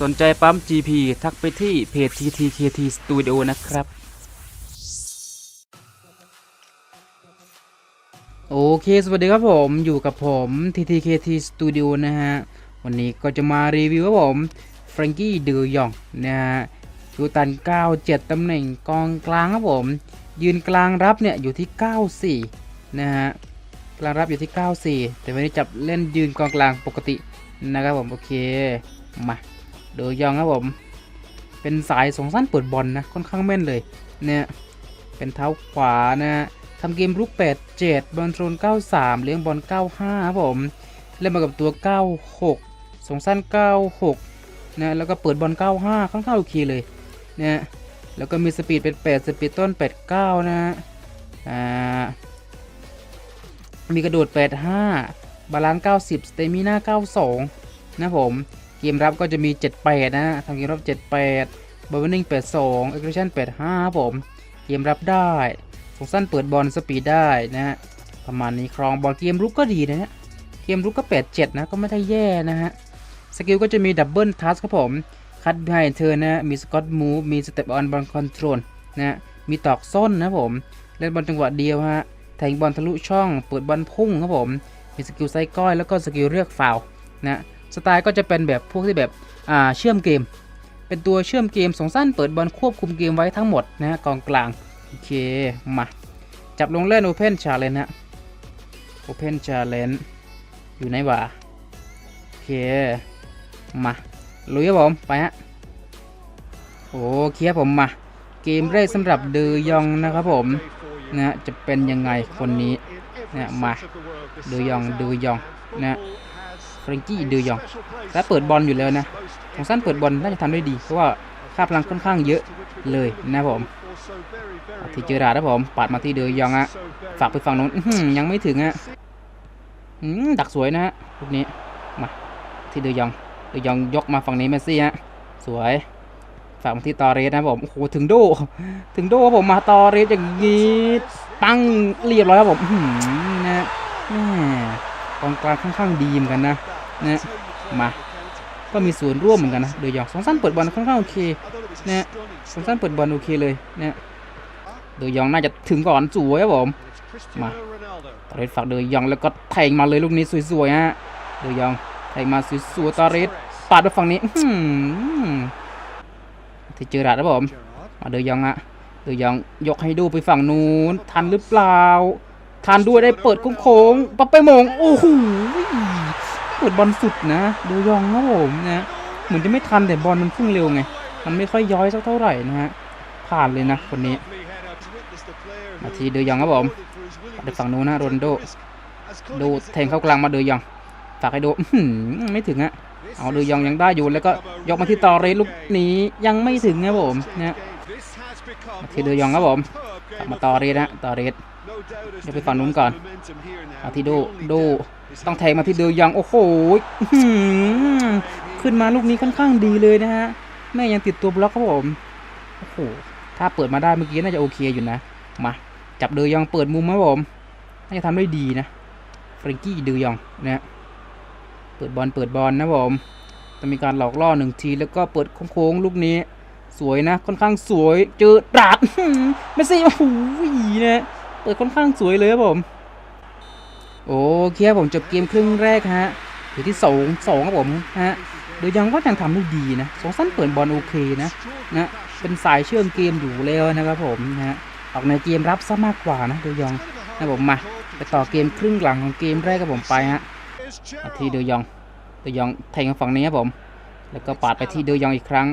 สนใจปั๊ม GP ทักไปที่เพจ TTKT Studio นะครับ โอเค สวัสดีครับผมอยู่กับผม TTKT Studio นะฮะ วันนี้ก็จะมารีวิวครับผม f r a n k i e d e y o n g นะฮะชูตัน 97 ตำแหน่งกองกลางครับผม ยืนกลางรับเนี่ย อยู่ที่ 94 นะฮะ กลางรับอยู่ที่ 94 แต่วันนี้จับเล่นยืนกองกลางปกตินะครับผม โอเค มา เดอยองครับผม เป็นสายสองสั้นเปิดบอลนะค่อนข้างแม่นเลยเนี่ยเป็นเท้าขวานะทำเกมรุก 8 7 บอลโทรน93 เลี้ยงบอล 95 ครับผม เล่นมากับตัว 96 สองสั้น 96 นะ แล้วก็เปิดบอล 95 ค่อนข้างโอเคเลยเนี่ยแล้วก็มีสปีดเป็น 8 สปีดต้น 89นะฮะอ่า มีกระโดด 85 บาลานซ์90 สเตมิน่า 92 นะผม เกมรับก็จะมี 78 นะทำเกมรับ 78บอลวิ่ง82เอ็กซ์เรชั่น85ครับผม เกมรับได้สงสั้นเปิดบอลสปีดได้นะฮะประมาณนี้ครองบอลเกมรุกก็ดีนะฮะเกมรุกก็ 87 นะก็ไม่ได้แย่นะฮะสกิลก็จะมีดับเบิลทัสครับผมคัดไฮเธอนะมีสกอตมูฟมีสเต็ปออนบอลคอนโทรลนะมีตอกส้นนะผม เล่นบอลจังหวะเดียวฮะแทงบอลทะลุช่อง เปิดบอลพุ่งครับผม มีสกิลไซก้อยแล้วก็สกิลเรียกฟาวนะ สไตล์ก็จะเป็นแบบพวกที่แบบอ่าเชื่อมเกม เป็นตัวเชื่อมเกมสองสั้นเปิดบอลควบคุมเกมไว้ทั้งหมดนะฮะกองกลางโอเคมาจับลงเล่น Open Challenge ฮะ Open Challenge อยู่ไหนวะโอเค มาลุยครับผมไปฮะโอเคครับผมมา เกมแรกสำหรับเดยองนะครับผมนะฮะจะเป็นยังไงคนนี้นี่ยมาเดยองเดยองนะ ฟรนกี้เดยองและเปิดบอลอยู่แล้วนะของสั้นเปิดบอลน่าจะทำได้ดี เพราะว่าค่าพลังค่อนข้างเยอะเลยนะผมที่เจอราดนะผมปัดมาที่เดยองอะฝากไปฝั่งนู้นยังไม่ถึงอะอืมดักสวยนะฮะลูกนี้มาที่เดยองเดยองยกมาฝั่งนี้เมสซี่ฮะสวยฝากมาที่ตอเรสนะผมโอ้โหถึงโดถึงโดครับผมมาตอเรสอย่างนี้ตั้งเรียบร้อยครับผมนะแม่กองกลางค่อนข้างดีเหมือนกันนะ นะมา ก็มีส่วนร่วมเหมือนกันนะโดยยองสองสั้นเปิดบอลค่อนข้างโอเคนะสองสั้นเปิดบอลโอเคเลยนะโดยยองน่าจะถึงก่อนสวยครับผมมาตอเรสฝากโดยยองแล้วก็แทงมาเลยลูกนี้สวยๆฮะโดยยองแทงมาสวยๆตอเรสปาดไปฝั่งนี้ที่เจอราดครับผมมาเดยองอะเดยองยกให้ดูไปฝั่งนู้นทันหรือเปล่าทันด้วยได้เปิดโค้งๆปับไปมงโอ้โห เปิดบอลสุดนะเดยองนะผมนะเหมือนจะไม่ทันแต่บอลมันพุ่งเร็วไง มันไม่ค่อยย้อยสักเท่าไหร่นะฮะผ่านเลยนะคนนี้มาทีเดยองครับผมไปฝั่งนู้นนะโรนโดดูแทงเข้ากลางมาเดยองฝากให้ดูไม่ถึงอะเอาเดยองยังได้อยู่แล้วก็ยกมาที่ตอเรสลูกนี้ยังไม่ถึงนะผมนะทีเดยองครับผมกลับมาตอเรสนะตอเรสเดี๋ยวไปฝั่งนู้นก่อนมาทีดูดู ต้องแทงมาที่เดยองโอ้โหอื้อหือขึ้นมาลูกนี้ค่อนข้างดีเลยนะฮะแม่ยังติดตัวบล็อกครับผมโอ้โหถ้าเปิดมาได้เมื่อกี้น่าจะโอเคอยู่นะมาจับเดยองเปิดมุมครับผมน่าจะทำได้ดีนะเฟรนกี้เดยองนะฮะเปิดบอลเปิดบอลนะผมจะมีการหลอกล่อหนึ่งทีแล้วก็เปิดโค้งลูกนี้ สวยนะ ค่อนข้างสวย เจอดาดเมสซี่โอ้โหนะเปิดค่อนข้างสวยเลยครับผม โอเคครับผมจบเกมครึ่งแรกฮะอยู่ที่สองสองครับผมฮะโดยยังก็ยังทำได้ดีนะสองสั้นเปิดบอลโอเคนะนะเป็นสายเชื่อมเกมอยู่แล้วนะครับผมนะฮะออกในเกมรับซะมากกว่านะโดยยองนะผมมาไปต่อเกมครึ่งหลังของเกมแรกครับผมไปฮะที่เดยยองเดยยองแทงฝั่งนี้ครับผม แล้วก็ปาดไปที่เดยยองอีกครั้ง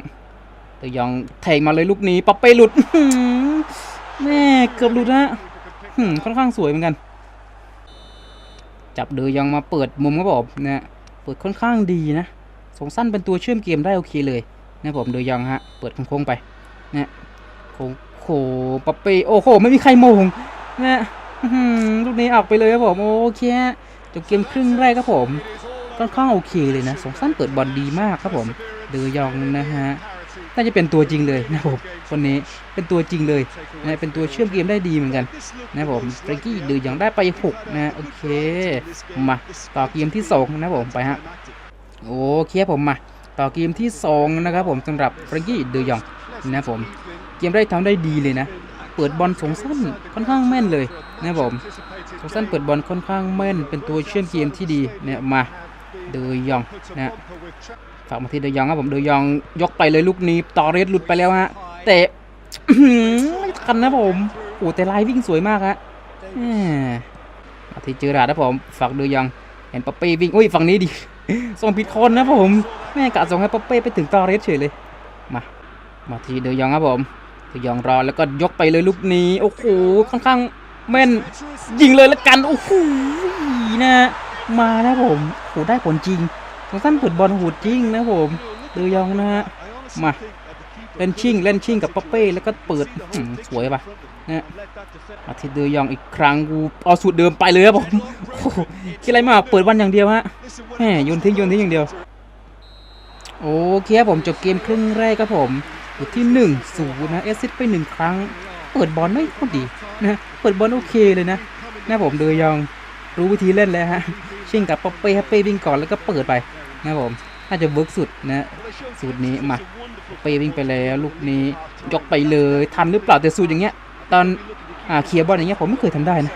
เดยยองแทงมาเลยลูกนี้ปับไปหลุดแม่เกือบหลุดนะค่อนข้างสวยเหมือนกัน จับเดือยองมาเปิดมุมครับผมเนี่ยเปิดค่อนข้างดีนะสองสั้นเป็นตัวเชื่อมเกมได้โอเคเลยนะผมเดือยองฮะเปิดโค้งไปเนี่ยโค้งโค้งปับไปโอ้โหไม่มีใครมงเนี่ยลูกนี้ออกไปเลยครับผมโอเคฮะจบเกมครึ่งแรกครับผมค่อนข้างโอเคเลยนะสองสั้นเปิดบอลดีมากครับผมเดือยองนะฮะ น่าจะเป็นตัวจริงเลยนะผมคนนี้เป็นตัวจริงเลยนะเป็นตัวเชื่อมเกมได้ดีเหมือนกันนะผมเฟรนกี้ดือย่างได้ไป 6 นะโอเคมาต่อเกมที่ 2 นะผมไปฮะโอเคผมมาต่อเกมที่สองนะครับผมสำหรับเฟรงกี้เดยองนะผมเกมได้ทำได้ดีเลยนะเปิดบอลสงสั้นค่อนข้างแม่นเลยนะผมสงสั้นเปิดบอลค่อนข้างแม่น เป็นตัวเชื่อมเกมที่ดีเนี่ยมาเดยองนะ ฝากมาที่เดยองครับผมเดยองยกไปเลยลูกนี้ตอเรสหลุดไปแล้วฮะเตะไม่ทันนะผมโอ้แต่ไลายวิ่งสวยมากฮะมาที่เจอราดนะผมฝากเดยองเห็นปาเป้วิ่งอุ้ยฝั่งนี้ดิส่งผิดคนนะผมแม่กะส่งให้ปาเป้ไปถึงตอเรสเฉยเลยมามาที่เดยองครับผมเดยองรอแล้วก็ยกไปเลยลูกนี้โอ้โหค่อนข้างแม่นยิงเลยละกันโอ้โหนะมานะผมโอ้ได้ผลจริง สงสั้นเปิดบอลหูดจริงนะผมเดยองนะฮะมาเล่นชิงเล่นชิงกับป๊อปเป้แล้วก็เปิดสวยปะนี่ยมาที่เดยองอีกครั้งกูเอาสูตรเดิมไปเลยครับผมคิดอะไรมาเปิดวันอย่างเดียวฮะแหมโยนทิ้งโยนทิ้งอย่างเดียวโอเคครับผมจบเกมครึ่งแรกครับผมอยู่ที่1นศูนย์นะเอซิดไปหนึ่งครั้ง เปิดบอลไม่ค่อดีนะเปิดบอลโอเคเลยนะนะผมเดยองรู้วิธีเล่นแล้วฮะชิงกับป๊อปเป้ให้เป้วิ่งก่อนแล้วก็เปิดไป นะครับผมน่าจะเวิร์กสุดนะสูตรนี้มาเป้วิ่งไปแล้วลูกนี้ยกไปเลยทันหรือเปล่าแต่สูตรอย่างเงี้ย ตอนอ่าเคลียร์บอลอย่างเงี้ยผมไม่เคยทำได้นะ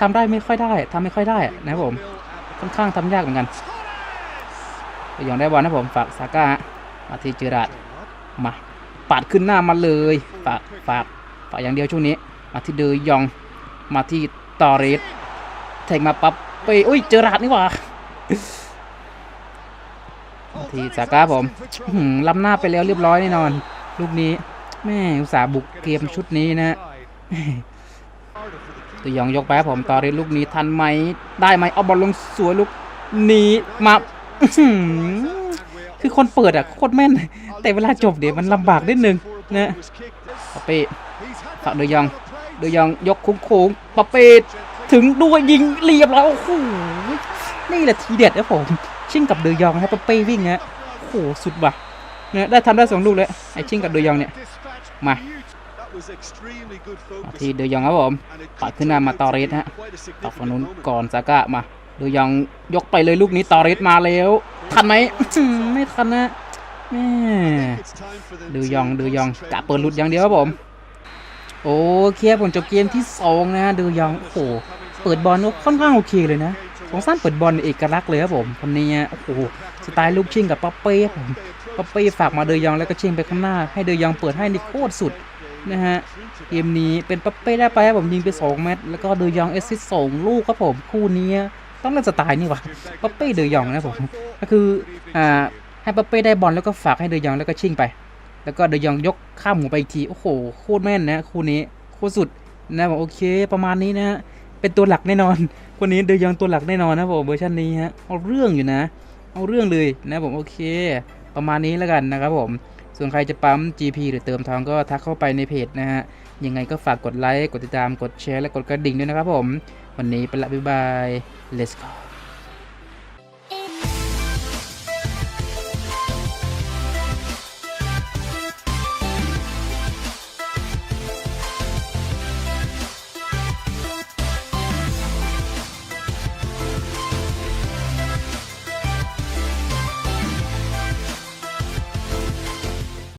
ทำได้ไม่ค่อยได้ทำไม่ค่อยได้นะครับผมค่อนข้างทำยากเหมือนกันยวยังได้บอลนะผมฝากซาก้ามาที่เจอราดมาปาดขึ้นหน้ามาเลยฝากฝากฝากอย่างเดียวช่วงนี้ มาที่เดยยองมาที่ตอเรสแทงมาปั๊บไปอุ้ยเจอราดนี่หว่า ทีสาก้าผมหือล้ำหน้าไปแล้วเรียบร้อยแน่นอน ลูกนี้แม่อุตส่าห์บุกเกมชุดนี้นะตัวยองยกไปครับผมต่อเรนลูกนี้ทันไหมได้ไหมเอาบอลลงสวยลูกนี้มาคือคนเปิดอะโคตรแม่น แต่เวลาจบเดี๋ยวมันลำบากนิดนึงนะปาเป้ฝากเดยองเดยองยกโค้งๆปาเป้ถึงด้วยยิงเรียบร้อยโอ้โหนี่แหละทีเด็ดนะผม ชิงกับเดยองให้ปาเป้วิ่งฮะโอ้โหสุดว่ะเนี่ยได้ทำได้สองลูกเลยไอชิงกับเดยองเนี่ยมาที่เดยองครับผมปัดขึ้นหน้ามาตอเรสฮะตัดฝั่งนู้นก่อนซาก้ามาเดยองยกไปเลยลูกนี้ตอเรสมาแล้วทันไหมไม่ทันนะแม่เดยองเดยองกะเปิดลุดอย่างเดียวครับผมโอเคครับผมจบเกมที่สองนะเดยองโอ้โหเปิดบอลก็ค่อนข้างโอเคเลยนะ สองสั้นเปิดบอลเอกลักษณ์เลยครับผมคนนี้โอ้โหสไตล์ลูกชิงกับป๊อปเป้ผมป๊อปเป้ฝากมาเดยองแล้วก็ชิงไปข้างหน้า ให้เดยองเปิดให้นี่โคตรสุดนะฮะเกมนี้เป็นปั๊ปเป้ได้ไปครับผมยิงไป 2 เม็ดแล้วก็เดยองเอสซิสสองลูกครับผมคู่นี้ต้องเล่นสไตล์นี่หว่าปั๊ปเป้เดยองนะผมก็คืออ่าให้ปั๊ปเป้ได้บอลแล้วก็ฝากให้เดยองแล้วก็ชิงไป แล้วก็เดยองยกข้ามหัวไปอีกทีโอ้โหโคตรแม่นนะคู่นี้โคตรสุดนะผมโอเคประมาณนี้นะฮะ เป็นตัวหลักแน่นอน คนนี้เดยองตัวหลักแน่นอนนะผมเวอร์ชันนี้ฮะเอาเรื่องอยู่นะ เอาเรื่องเลยนะผมโอเค ประมาณนี้แล้วกันนะครับผมส่วนใครจะปั๊ม GP หรือเติมทองก็ทักเข้าไปในเพจนะฮะยังไงก็ฝากกดไลค์กดติดตามกดแชร์และกดกระดิ่งด้วยนะครับผม วันนี้ไปละบ๊ายบาย let's go